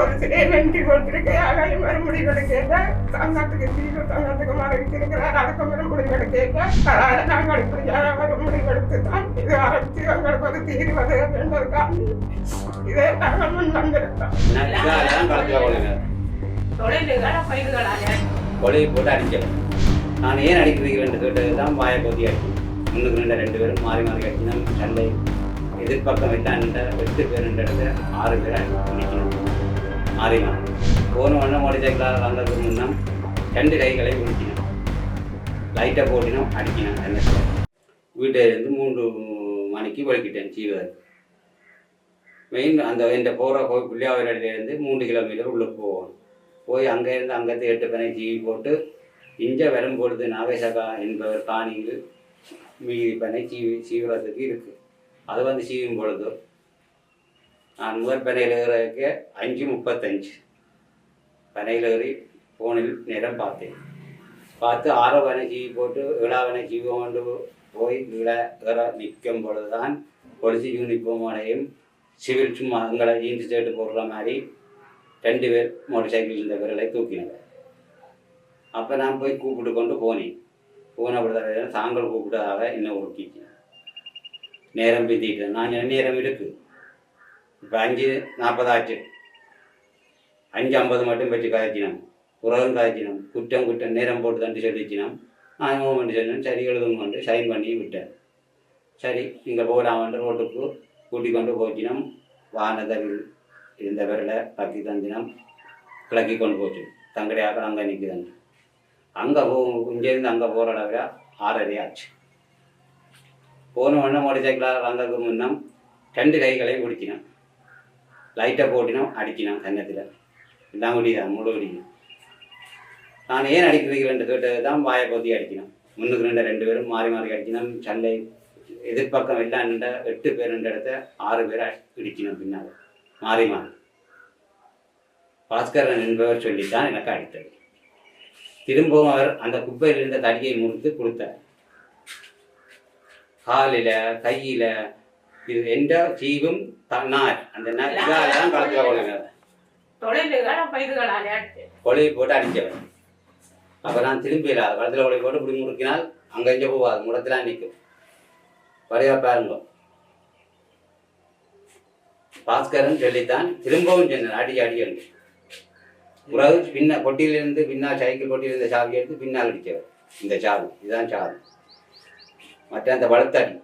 ஒரு சிலையை வெட்டி கொடுத்துருக்கேன் ஆகாயம் மறுமொழி கிடைக்கல தங்கத்துக்கு தீவு தங்கத்துக்கு மறைவித்திருக்கிறார் அதுக்கு மறுமொழி கிடைக்கல அதனால நாங்கள் இப்படியான மறுமொழி கொடுத்து தான் இது அரசு எங்களுக்கு ஒரு தீர்வு வர வேண்டதுக்காண்டி இதை நாங்கள் முன் வந்திருக்கோம் நான் தொழில்களா பயிர்களாக கொலையை போட்டு அடிச்சவன் நான் ஏன் அடிக்கிறீங்கன்னு கேட்டது தான் வாயை கொத்தி அடிச்சு முன்னுக்கு ரெண்டு ரெண்டு பேரும் மாறி மாறி அடிச்சுனா சண்டை எதிர்பக்கம் வைத்தான் எட்டு பேர் ரெண்டு இடத்துல ஆறு பேர் அடிக்கணும் மாறினான் போன உடனே மோட்டர் வந்ததுக்கு முன்னா ரெண்டு கைகளை உடிக்கணும் லைட்டை போட்டினோம் அடிக்கினான் என்ன வீட்டிலேருந்து மூன்று மணிக்கு வலிக்கிட்டேன் சீவதற்கு மெயின் அந்த இந்த போகிற போய் புள்ளியாவிலேருந்து மூன்று கிலோமீட்டர் உள்ளே போவோம் போய் அங்கேருந்து அங்கேருந்து எட்டு பேனை ஜீவி போட்டு இஞ்ச வரும்பொழுது நாகேசகா என்பவர் காணியில் மீதி பனை சீவி சீவிரத்துக்கு இருக்குது அது வந்து சீவும் பொழுது. நான் முதல் பனையில் ஏறதுக்கு அஞ்சு முப்பத்தஞ்சு. பனையில் ஏறி ஃபோனில் நேரம் பார்த்தேன். பார்த்து ஆறோ ஜீவி போட்டு விழாவன ஜீவம் கொண்டு போய் கீழே ஏற நிற்கும் பொழுது தான் பொலிசி யூனிஃபார்ம் அடையும் சிவில் சும்மா எங்களை ஜீன்ஸ் ஷர்ட் போடுற மாதிரி ரெண்டு பேர் மோட்டர் சைக்கிள் இருந்த விரலை தூக்கினாங்க அப்போ நான் போய் கூப்பிட்டு கொண்டு போனேன். போனப்படி தாங்கள் கூப்பிட்டதாக என்ன ஒட்டிச்சு நேரம் பிந்திட்டு நான் சொன்னேன், நேரம் இருக்குது இப்போ அஞ்சு நாற்பதாச்சு அஞ்சு ஐம்பது மட்டும் வச்சு காய்ச்சினோம் உறவும் காய்ச்சினோம் குற்றம் குற்றம் நேரம் போட்டு தண்டு சொல்லிச்சினோம் நான் மூமெண்ட் சொன்னேன். சரி எழுதுங்க கொண்டு சைன் பண்ணி விட்டேன். சரி இங்கே போகலாமன்ற ரோட்டுக்கு கூட்டிக் கொண்டு போச்சினோம். வானதவில் இருந்த விரலை பக்கி தந்தினம். கிளக்கி கொண்டு போச்சு. தங்கடையாக அங்கே நிற்குதுங்க அங்கே போ இங்கேருந்து அங்கே போகிற அளவில் ஆறரை ஆச்சு. போன உடனே மோட்டர் சைக்கிளாக வந்ததுக்கு முன்னம் ரெண்டு கைகளையும் பிடிச்சினோம். லைட்டை போட்டினோம் அடிக்கணும் கன்னத்தில் எல்லாம் முடியுதான் முழு முடியும் நான் ஏன் அடிக்கிறீங்கன்னு கேட்டது தான் வாயை கொத்தி அடிக்கணும் முன்னுக்கு ரெண்டு ரெண்டு பேரும் மாறி மாறி அடிக்கணும் சண்டை எதிர்பக்கம் எல்லாம் நின்ற எட்டு பேர் நின்ற இடத்த ஆறு பேரை இடிக்கணும் பின்னால். மாறி மாறி. பாஸ்கரன் என்பவர் சொல்லித்தான் எனக்கு அடித்தது. திரும்பவும் அவர் அந்த குப்பையில் இருந்த தடியை முறித்து கொடுத்தார். காலில் கையில் இது எந்த ஜீவும் தன்னார். அந்த நா- இதால தான் களத்தில் கொள்ளுங்க கொலையை போட்டு அடித்தவர். அப்போ நான் திரும்பி இல்லாத களத்தில் கொலை போட்டு இப்படி முறுக்கினால் அங்கே இங்கே போகாது முடத்தில் நிற்கும். வரையா பாருங்க. பாஸ்கரன் சொல்லித்தான் திரும்பவும் சொன்னார் அடி அடி அடி உறவு பின்ன கொட்டியிலிருந்து பின்னால் சைக்கிள் கொட்டியில் இருந்த சாவி எடுத்து பின்னால் அடித்தவர். இந்த சாவி. இதுதான் சாவி. மற்ற அந்த வளர்த்தடி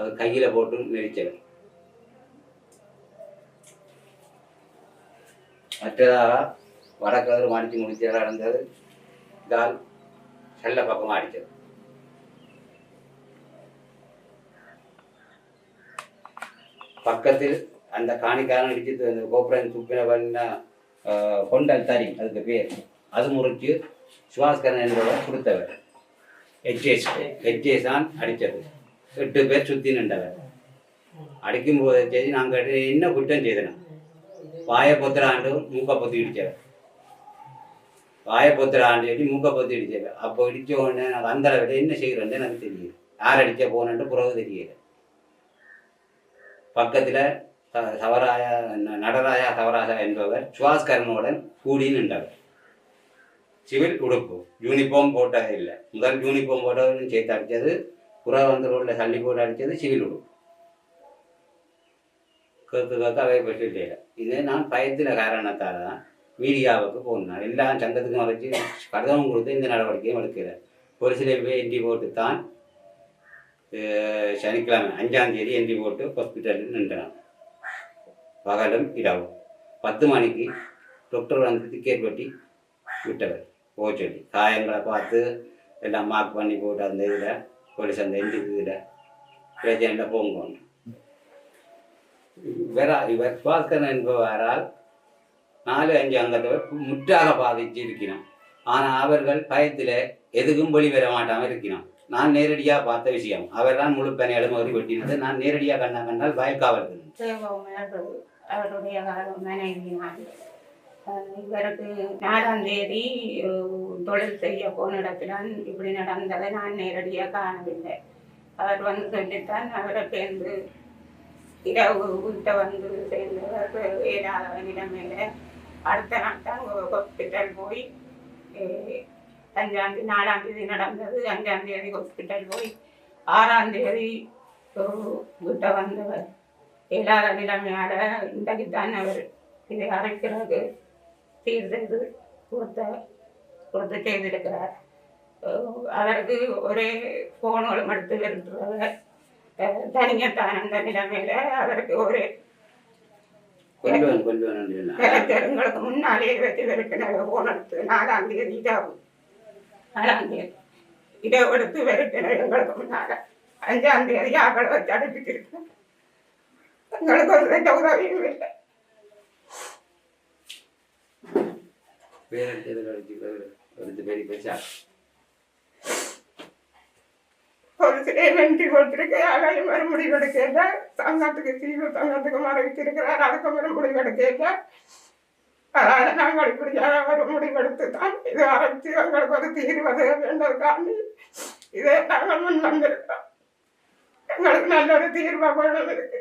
அது கையில் போட்டு நெரிச்சவர் மற்றதாக வடக்கதிர் மாடிச்சு முடிச்சு நடந்தது? கால் செல்ல பக்கமாக அடித்தது பக்கத்தில் அந்த காணிக்காரன் அடிச்சு அந்த கோபுரம் துப்பின பண்ண கொண்டல் தறி அதுக்கு பேர் அது முறிச்சு சுவாஸ்கரன் என்பவர் கொடுத்தவர். ஹெச்ஏஸ் ஹெச்ஏஸ் தான் அடித்தது எட்டு பேர் சுற்றி நின்றவர். அடிக்கும் போது சரி நாங்கள் என்ன குற்றம் செய்தோம் வாயை பொத்துறாண்டு மூக்க பொத்தி இடிச்சவர். வாயை பொத்துறாண்டு சொல்லி மூக்க பொத்தி இடிச்சவர். அப்போ இடிச்ச உடனே நாங்கள் அந்த விட என்ன செய்கிறோன்னு எனக்கு தெரியுது. யார் அடிச்ச போனன்ட்டு புறவு தெரியல. பக்கத்தில் சவராய நடராயா நடராஜா சவராஜா என்பவர் சுவாஸ்கரனுடன் கூடி நின்றவர். சிவில் உடுப்பு யூனிஃபார்ம் போட்டது இல்லை. முதல் யூனிஃபார்ம் போட்டவரும் சேர்த்து அடித்தது புற வந்து ரோட்டில் தள்ளி போட்டு அடித்தது சிவில் விடும் கேட்க கேட்க அவை பற்றி இல்லை இது நான் பயத்தில் காரணத்தால் தான் மீடியாவுக்கு போனேன் எல்லா சங்கத்துக்கும் வச்சு கடதமும் கொடுத்து இந்த நடவடிக்கையும் எடுக்கிறேன். ஒரு சில பேர் என்ட்ரி போட்டு தான் சனிக்கிழமை அஞ்சாம் தேதி என்ட்ரி போட்டு ஹாஸ்பிட்டலில் நின்றான் பகலும் இரவும். பத்து மணிக்கு டாக்டர் வந்து டிக்கெட் வெட்டி விட்டவர். போச்சொல்லி காயங்களை பார்த்து எல்லாம் மார்க் பண்ணி போட்டு அந்த இதில் போலீஸ் அந்த என்ட்ரி இதில் பிரச்சனையில் போங்கன்னு இவர் இவர் பாஸ்கரன் என்பவரால் நாலு அஞ்சு அங்கத்தவர் முற்றாக பாதிச்சு இருக்கிறோம் ஆனால் அவர்கள் பயத்தில் எதுக்கும் வெளிவர மாட்டாமல் இருக்கிறோம் நான் நேரடியாக பார்த்த விஷயம் அவர் தான் முழு பணியாலும் அவர் வெட்டினது நான் நேரடியாக கண்ணா கண்டால் பயக்காவல் அவருடைய இவருக்கு நாலாம் தேதி தொழில் செய்ய போன இடத்துல இப்படி நடந்ததை நான் நேரடியாக காணவில்லை. அவர் வந்து சொல்லித்தான் அவரை சேர்ந்து இரவு வீட்டை வந்து சேர்ந்தவர் ஏழாத நிலைமையில அடுத்த நாள் தான் ஹாஸ்பிட்டல் போய் அஞ்சாம் தேதி நாலாம் தேதி நடந்தது. அஞ்சாம் தேதி ஹாஸ்பிட்டல் போய் ஆறாம் தேதி வீட்டை வந்தவர். ஏழாத நிலைமையால இன்றைக்கு தான் அவர் இதை அரைக்கிறது சீர் செய்து கொடுத்த கொடுத்து செய்திருக்கிறார். அவருக்கு ஒரே போனுகளும் எடுத்து வருகிறவர் தனியத்தான் அந்த நிலைமையில அவருக்கு ஒரு எங்களுக்கு முன்னாலே வச்சு விரட்டின போன் எடுத்து நாலாம் தேதி இதாகும். நாலாம் தேதி. இதை எடுத்து விரட்டின எங்களுக்கு முன்னால அஞ்சாம் தேதி ஆக்களை வச்சு அனுப்பிச்சிருக்கேன் எங்களுக்கு ஒரு உதவியும் இல்லை. வேற எது கழிச்சு எடுத்து பெரிய பேசா ஒரு சிலை வென்றி கொடுத்திருக்க அதையும் மறுமுடி கொடுக்கல சங்கத்துக்கு தீவு சங்கத்துக்கு மறைவிச்சிருக்கிறார் அதுக்கு மறுமுடி கொடுக்கல அதாவது நாங்கள் இப்படியான ஒரு முடிவெடுத்து தான் இது அரைச்சு எங்களுக்கு ஒரு தீர்வது வேண்டதுக்காண்டி இதை நாங்கள் முன் வந்திருக்கோம். எங்களுக்கு நல்ல ஒரு தீர்வாக வேணும் இருக்கு